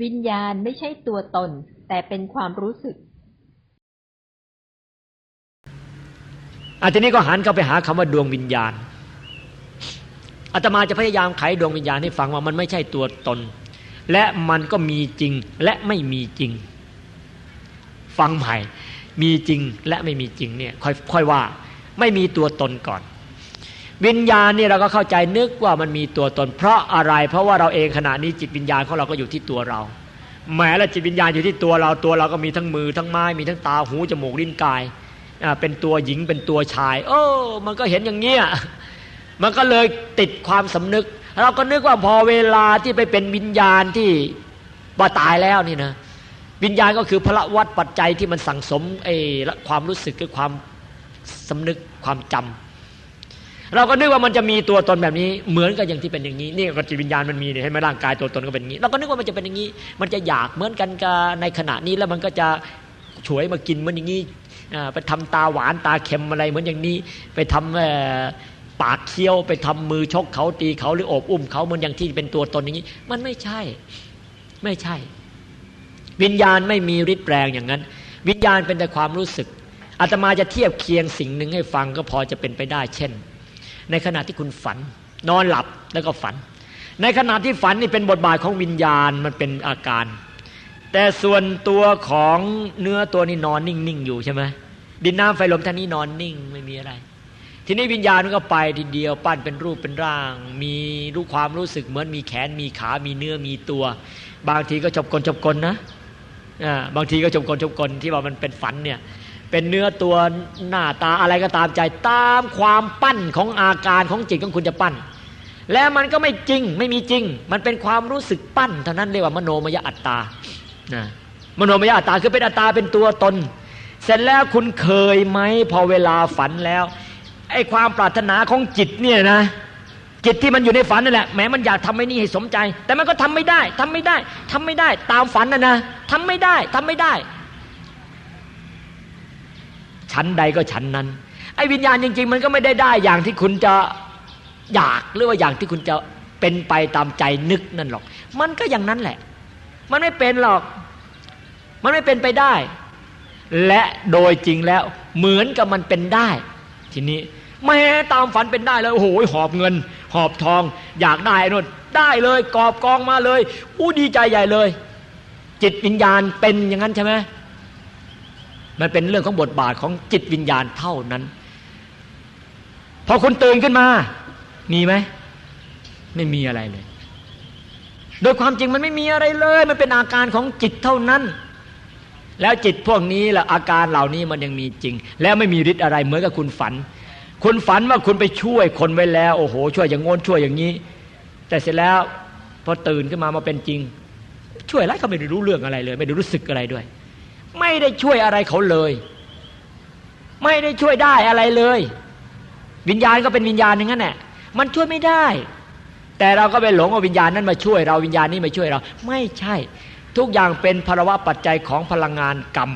วิญญาณไม่ใช่ตัวตน แต่เป็นความรู้สึกอาทีนี้ก็หันเข้าไปหาคำว่าดวงวิญญาณอาตมาจะพยายามไขดวงวิญญาณให้ฟังว่ามันไม่ใช่ตัวตน และมันก็มีจริงและไม่มีจริง ฟังใหม่ มีจริงและไม่มีจริงเนี่ยค่อยค่อยว่า ไม่มีตัวตนก่อน วิญญาณนี่เราก็เข้าใจนึกว่ามันมีตัวตน เพราะอะไร เพราะว่าเราเองขณะนี้จิตวิญญาณของเราก็อยู่ที่ตัวเราแหมแล้วจิตวิญญาณอยู่ที่ตัวเราตัวเราก็มีทั้งมือทั้งไม้มีทั้งตาหูจมูกลิ้นกายอ่าเป็นตัวหญิงเป็นตัวชาย โอ้มันก็เห็นอย่างเงี้ยมันก็เลยติดความสำนึก เราก็นึกว่าพอเวลาที่ไปเป็นวิญญาณที่ว่าตายแล้วนี่นะวิญญาณก็คือพละวัดปัจจัยที่มันสั่งสมไอ้ความรู้สึกคือความสำนึกความจำ เราก็นึกว่ามันจะมีตัวตนแบบนี้ เหมือนกับอย่างที่เป็นอย่างนี้นี่กจิตวิญญาณมันมีเนี่ยให้ไหมร่างกายตัวตนก็เป็นอย่างนี้ เราก็นึกว่ามันจะเป็นอย่างนี้ มันจะอยากเหมือนกันกับในขณะนี้แล้วมันก็จะฉวยมากินเหมือนอย่างนี้ไปทำตาหวานตาเค็มอะไรเหมือนอย่างนี้ ไปทำปากเคี้ยวไปทำมือชกเขาตีเขาหรือโอบอุ้มเขาเหมือนอย่างที่เป็นตัวตนอย่างนี้ มันไม่ใช่ ไม่ใช่ วิญญาณไม่มีฤทธิ์แรงอย่างนั้น วิญญาณเป็นแต่ความรู้สึกอาตมาจะเทียบเคียงสิ่งหนึ่งให้ฟังก็พอจะเป็นไปได้ เช่น ในขณะที่คุณฝัน นอนหลับแล้วก็ฝัน ในขณะที่ฝันนี่เป็นบทบาทของวิญญาณมันเป็นอาการ แต่ส่วนตัวของเนื้อตัวนี่นอนนิ่งๆอยู่ใช่ไหมดินน้ำไฟลมท่านนี้นอนนิ่งไม่มีอะไร ทีนี้วิญญาณมันก็ไปทีเดียวปั้นเป็นรูปเป็นร่าง มีรู้ความรู้สึกเหมือนมีแขนมีขา มีเนื้อมีตัว บางทีก็จบกลจบกลนะอ่าบางทีก็จมกลจมกลที่ว่ามันเป็นฝันเนี่ย เป็นเนื้อตัวหน้าตาอะไรก็ตามใจตามความปั้นของอาการของจิตของคุณจะปั้น และมันก็ไม่จริงไม่มีจริง มันเป็นความรู้สึกปั้นเท่านั้นเรียกว่ามโนมยอัตตานะมโนมยอัตตาคือเป็นอัตตาเป็นตัวตน เสร็จแล้วคุณเคยไหมพอเวลาฝันแล้วไอ้ความปรารถนาของจิตเนี่ยนะจิตที่มันอยู่ในฝันนั่นแหละแม้มันอยากทำให้นี่ให้สมใจ แต่มันก็ทำไม่ได้ทำไม่ได้ทำไม่ได้ ตามฝันนะนะทำไม่ได้ทำไม่ได้ ชั้นใดก็ชั้นนั้น ไอ้วิญญาณจริง ๆ มันก็ไม่ได้ได้อย่างที่คุณจะอยากหรือว่าอย่างที่คุณจะเป็นไปตามใจนึกนั่นหรอก มันก็อย่างนั้นแหละ มันไม่เป็นหรอก มันไม่เป็นไปได้ และโดยจริงแล้วเหมือนกับมันเป็นได้ ทีนี้แม้ตามฝันเป็นได้แล้วโอ้โหหอบเงิน หอบทอง อยากได้นู่นได้เลยกอบกองมาเลยอู้ดีใจใหญ่เลย จิตวิญญาณเป็นอย่างนั้นใช่ไหม มันเป็นเรื่องของบทบาทของจิตวิญญาณเท่านั้น พอคุณตื่นขึ้นมา มีไหม ไม่มีอะไรเลย โดยความจริงมันไม่มีอะไรเลย มันเป็นอาการของจิตเท่านั้น แล้วจิตพวกนี้ละอาการเหล่านี้มันยังมีจริง แล้วไม่มีฤทธิ์อะไรเหมือนกับคุณฝัน คุณฝันว่าคุณไปช่วยคนไว้แล้ว โอ้โห ช่วยอย่างงนช่วยอย่างนี้ แต่เสร็จแล้วพอตื่นขึ้นมามาเป็นจริง ช่วยอะไรเขาไม่ได้รู้เรื่องอะไรเลย ไม่ได้รู้สึกอะไรด้วย ไม่ได้ช่วยอะไรเขาเลย ไม่ได้ช่วยได้อะไรเลย วิญญาณก็เป็นวิญญาณอย่างนั้นแหละมันช่วยไม่ได้ แต่เราก็ไปหลงว่าวิญญาณนั้นมาช่วยเราวิญญาณนี้มาช่วยเรา ไม่ใช่ ทุกอย่างเป็นภาวะปัจจัยของพลังงานกรรม